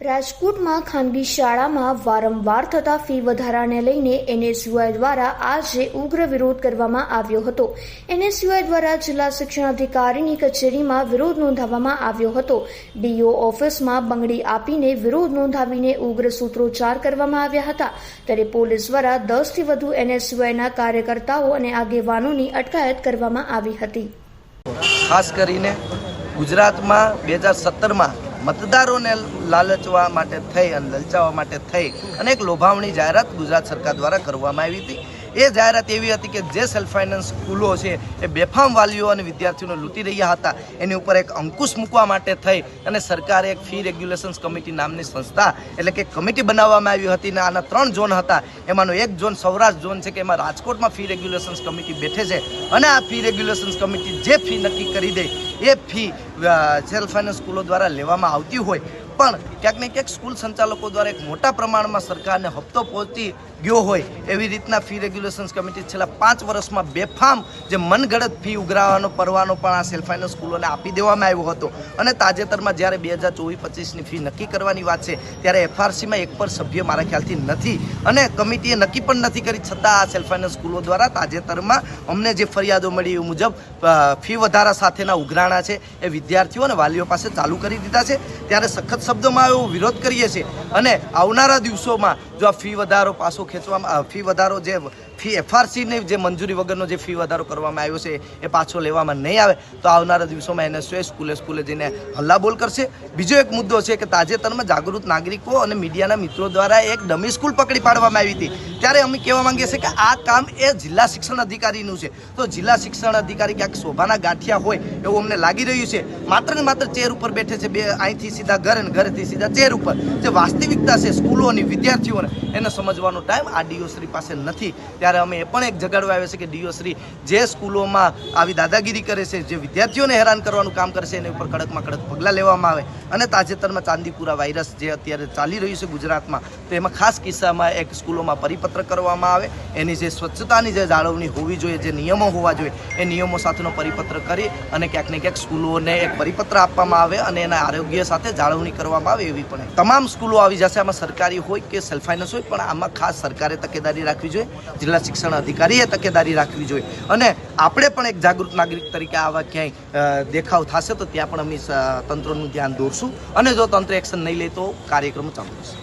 રાજકોટમાં ખાનગી શાળામાં વારંવાર થતા ફી વધારાને લઈને એનએસયુઆઈ દ્વારા આજે ઉગ્ર વિરોધ કરવામાં આવ્યો હતો. એનએસયુઆઈ દ્વારા જિલ્લા શિક્ષણ અધિકારીની કચેરીમાં વિરોધ નોંધાવવામાં આવ્યો હતો. ડીઓ ઓફિસમાં બંગડી આપીને વિરોધ નોંધાવીને ઉગ્ર સૂત્રોચ્ચાર કરવામાં આવ્યા હતા. ત્યારે પોલીસ દ્વારા દસથી વધુ એનએસયુઆઈના કાર્યકર્તાઓ અને આગેવાનોની અટકાયત કરવામાં આવી હતી. ખાસ કરીને ગુજરાતમાં બે હજાર સત્તરમાં મતદારોને લાલચવા માટે થઈ અને લલચાવવા માટે થઈ અને એક લોભાવણી જાહેરાત ગુજરાત સરકાર દ્વારા કરવામાં આવી હતી. એ જાહેરાત એવી હતી કે જે સેલ્ફ ફાઇનાન્સ સ્કૂલો છે એ બેફામ વાલીઓ અને વિદ્યાર્થીઓને લૂંટી રહ્યા હતા. એની ઉપર એક અંકુશ મૂકવા માટે થઈ અને સરકારે એક ફી રેગ્યુલેશન્સ કમિટી નામની સંસ્થા એટલે કે કમિટી બનાવવામાં આવી હતી અને આના ત્રણ ઝોન હતા. એમાંનો એક ઝોન સૌરાષ્ટ્ર ઝોન છે કે એમાં રાજકોટમાં ફી રેગ્યુલેશન્સ કમિટી બેઠે છે અને આ ફી રેગ્યુલેશન્સ કમિટી જે ફી નક્કી કરી દે એ ફી સેલ્ફ ફાઇનાન્સ સ્કૂલો દ્વારા લેવામાં આવતી હોય. પણ ક્યાંક ને ક્યાંક સ્કૂલ સંચાલકો દ્વારા એક મોટા પ્રમાણમાં સરકારને હપ્તો પહોંચી ગયો હોય એવી રીતના ફી રેગ્યુલેશન્સ કમિટી છેલ્લા પાંચ વર્ષમાં બેફામ જે મનગઢત ફી ઉઘરાવવાનો પરવાનો પણ આ સેલ્ફ ફાઇનાન્સ સ્કૂલોને આપી દેવામાં આવ્યો હતો. અને તાજેતરમાં જ્યારે બે હજાર ચોવીસ પચીસની ફી નક્કી કરવાની વાત છે, ત્યારે એફઆરસીમાં એક પણ સભ્ય મારા ખ્યાલથી નથી અને કમિટીએ નક્કી પણ નથી કરી, છતાં આ સેલ્ફ ફાઇનાન્સ સ્કૂલો દ્વારા તાજેતરમાં અમને જે ફરિયાદો મળી એ મુજબ ફી વધારા સાથેના ઉઘરાણા છે એ વિદ્યાર્થીઓ અને વાલીઓ પાસે ચાલુ કરી દીધા છે. ત્યારે સખત શબ્દોમાં એવો વિરોધ કરીએ છીએ. અને આવનારા દિવસોમાં જો આ ફી વધારો પાછો ખેંચવામાં ફી વધારો જે ફી એફઆરસીની જે મંજૂરી વગરનો જે ફી વધારો કરવામાં આવ્યો છે, એ પાછો લેવામાં નહીં આવે. તો આવનારા દિવસોમાં એનએસયુએ સ્કૂલે સ્કૂલે જઈને હલ્લાબોલ કરશે. બીજો એક મુદ્દો છે કે તાજેતરમાં જાગૃત નાગરિકો અને મીડિયાના મિત્રો દ્વારા એક ડમી સ્કૂલ પકડી પાડવામાં આવી હતી. ત્યારે અમે કહેવા માંગીએ છીએ કે આ કામ એ જિલ્લા શિક્ષણ અધિકારીનું છે. તો જિલ્લા શિક્ષણ અધિકારી ક્યાંક શોભાના ગાંઠિયા હોય એવું અમને લાગી રહ્યું છે. માત્ર ને માત્ર ચેર ઉપર બેઠે છે બે અહીંથી સીધા ઘર અને ઘરેથી સીધા ચેર ઉપર. જે વાસ્તવિકતા છે સ્કૂલોની વિદ્યાર્થીઓને, એને સમજવાનો ટાઈમ આ ડીઓશ્રી પાસે નથી. ત્યારે અમે એ પણ એક જગાડવા આવ્યા છે કે ડીઓશ્રી જે સ્કૂલોમાં આવી દાદાગીરી કરે છે, જે વિદ્યાર્થીઓને હેરાન કરવાનું કામ કરશે એની ઉપર કડકમાં કડક પગલાં લેવામાં આવે. અને તાજેતરમાં ચાંદીપુરા વાયરસ જે અત્યારે ચાલી રહ્યું છે ગુજરાતમાં, તો એમાં ખાસ કિસ્સામાં એક સ્કૂલોમાં પરિપત્ર કરવામાં આવે, એની જે સ્વચ્છતાની જે જાળવણી હોવી જોઈએ, જે નિયમો હોવા જોઈએ, એ નિયમો સાથેનો પરિપત્ર કરી અને ક્યાંક ને ક્યાંક સ્કૂલોને એક પરિપત્ર આપવામાં આવે અને એના આરોગ્ય સાથે જાળવણી કરવામાં આવે એવી પણ તમામ સ્કૂલો આવી જશે, આમાં સરકારી હોય કે સેલ્ફ ફાઇનાન્સ હોય, પણ આમાં ખાસ સરકારે તકેદારી રાખવી જોઈએ, જિલ્લા શિક્ષણ અધિકારીએ તકેદારી રાખવી જોઈએ. અને આપણે પણ એક જાગૃત નાગરિક તરીકે આવા ક્યાંય દેખાવ થશે તો ત્યાં પણ અમે તંત્રનું ધ્યાન દોરશું. અને જો તંત્ર એક્શન નહીં લે તો કાર્યક્રમો ચાલુ રહેશે.